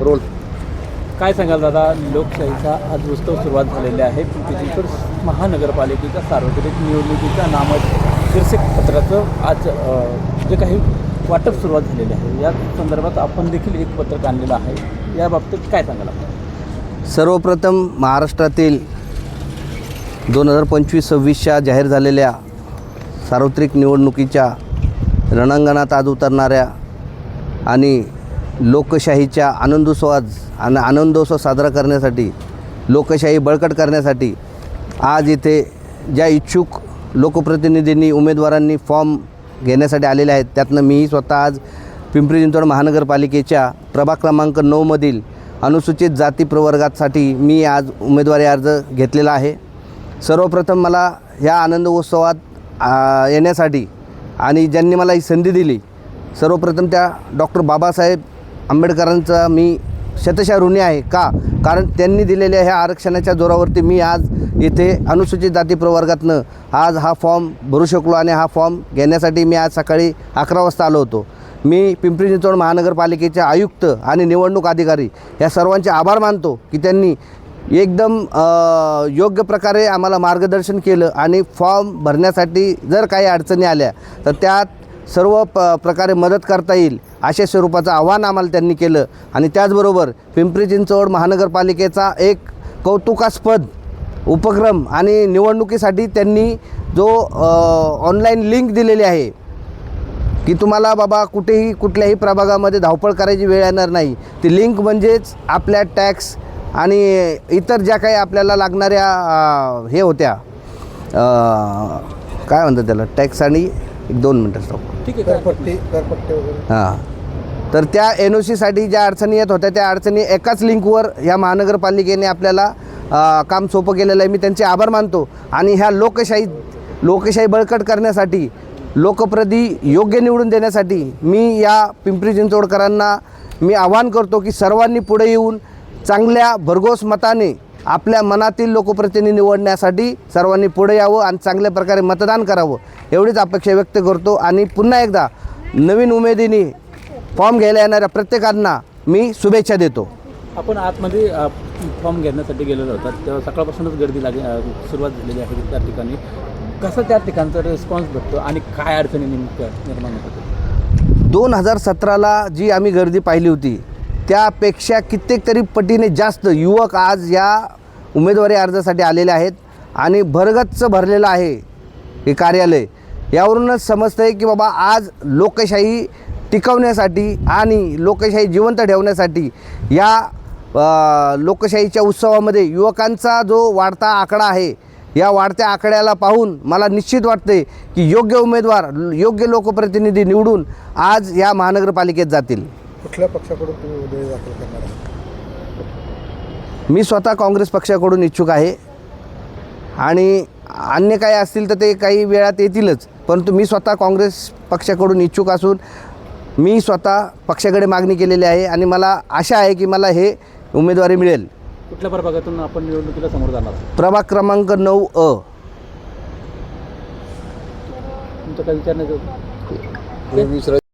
Role. काय सांगाल दादा लोकशाहीचा आज उत्सव सुरुवात झालेली आहे. पिंपरी महानगरपालिकेच्या सार्वत्रिक निवडणुकीच्या नामत शीर्षक पत्राचं आज जे काही वाटप सुरुवात झालेली आहे या संदर्भात आपण देखील एक पत्रक आणलेलं आहे. या बाबतीत काय सांगाल आपण? सर्वप्रथम महाराष्ट्रातील दोन हजार पंचवीस सव्वीसच्या जाहीर झालेल्या सार्वत्रिक निवडणुकीच्या रणांगणात आज उतरणाऱ्या आणि लोकशाहीच्या आनंदोत्सवात आणि आनंदोत्सव साजरा करण्यासाठी लोकशाही बळकट करण्यासाठी आज इथे ज्या इच्छुक लोकप्रतिनिधींनी उमेदवारांनी फॉर्म घेण्यासाठी आलेले आहेत त्यातनं मीही स्वतः आज पिंपरी चिंचवड महानगरपालिकेच्या प्रभाग क्रमांक नऊमधील अनुसूचित जाती प्रवर्गासाठी मी आज उमेदवारी अर्ज घेतलेला आहे. सर्वप्रथम मला ह्या आनंद उत्सवात येण्यासाठी आणि ज्यांनी मला ही संधी दिली सर्वप्रथम त्या डॉक्टर बाबासाहेब आंबेडकरांचा मी शतशा ऋणी आहे का? कारण त्यांनी दिलेल्या ह्या आरक्षणाच्या जोरावरती मी आज इथे अनुसूचित जाती प्रवर्गातनं आज हा फॉर्म भरू शकलो आणि हा फॉर्म घेण्यासाठी मी आज सकाळी अकरा वाजता आलो होतो. मी पिंपरी चिंचवड महानगरपालिकेचे आयुक्त आणि निवडणूक अधिकारी या सर्वांचे आभार मानतो की त्यांनी एकदम योग्य प्रकारे आम्हाला मार्गदर्शन केलं आणि फॉर्म भरण्यासाठी जर काही अडचणी आल्या तर त्यात सर्व प प्रकारे मदत करता येईल. अशा स्वरूपाचं आव्हान आम्हाला त्यांनी केलं. आणि त्याचबरोबर पिंपरी चिंचवड महानगरपालिकेचा एक कौतुकास्पद उपक्रम आणि निवडणुकीसाठी त्यांनी जो ऑनलाईन लिंक दिलेली आहे की तुम्हाला बाबा कुठेही कुठल्याही प्रभागामध्ये धावपळ करायची वेळ येणार नाही. ती लिंक म्हणजेच आपल्या टॅक्स आणि इतर ज्या काही आपल्याला लागणाऱ्या हे होत्या काय म्हणतात त्याला टॅक्स आणि एक दोन मिनटं स्टॉप ठीक आहे. हां. तर त्या एन ओ सीसाठी ज्या अडचणी येत होत्या त्या अडचणी एकाच लिंकवर ह्या महानगरपालिकेने आपल्याला काम सोपं केलेलं आहे. मी त्यांचे आभार मानतो. आणि ह्या लोकशाही लोकशाही बळकट करण्यासाठी लोकप्रती योग्य निवडून देण्यासाठी मी या पिंपरी चिंचवडकरांना मी आवाहन करतो की सर्वांनी पुढे येऊन चांगल्या भरघोस मताने आपल्या मनातील लोकप्रतिनिधी निवडण्यासाठी सर्वांनी पुढे यावं आणि चांगल्या प्रकारे मतदान करावं एवढीच अपेक्षा व्यक्त करतो. आणि पुन्हा एकदा नवीन उमेदीने फॉर्म घ्यायला येणाऱ्या प्रत्येकांना मी शुभेच्छा देतो. आपण आतमध्ये फॉर्म घेण्यासाठी गेलेलो होतात तेव्हा सकाळपासूनच गर्दी लागे सुरुवात झालेली आहे त्या ठिकाणी. कसं त्या ठिकाणचा रिस्पॉन्स भेटतो आणि काय अडचणी नेमक्या निर्माण होतात? दोन हजार सतराला जी आम्ही गर्दी पाहिली होती त्यापेक्षा कित्येक तरी पटीने जास्त युवक आज या उमेदवारी अर्जासाठी आलेले आहेत आणि भरगच्च भरलेलं आहे हे कार्यालय. यावरूनच समजतं आहे की बाबा आज लोकशाही टिकवण्यासाठी आणि लोकशाही जिवंत ठेवण्यासाठी या लोकशाहीच्या उत्सवामध्ये युवकांचा जो वाढता आकडा आहे या वाढत्या आकड्याला पाहून मला निश्चित वाटते की योग्य उमेदवार योग्य लोकप्रतिनिधी निवडून आज या महानगरपालिकेत जातील. कुठल्या पक्षाकडून तुम्ही उदय दाखल करणार आहात? मी स्वतः काँग्रेस पक्षाकडून इच्छुक आहे आणि अन्य काही असतील तर ते काही वेळात येतीलच परंतु मी स्वतः काँग्रेस पक्षाकडून इच्छुक असून मी स्वतः पक्षाकडे मागणी केलेली आहे आणि मला आशा आहे की मला हे उमेदवारी मिळेल. कुठल्या प्रभागातून आपण निवडणुकीला समोर जाणार प्रभाग क्रमांक नऊ अ. तुमचं काय विचार नाही वीस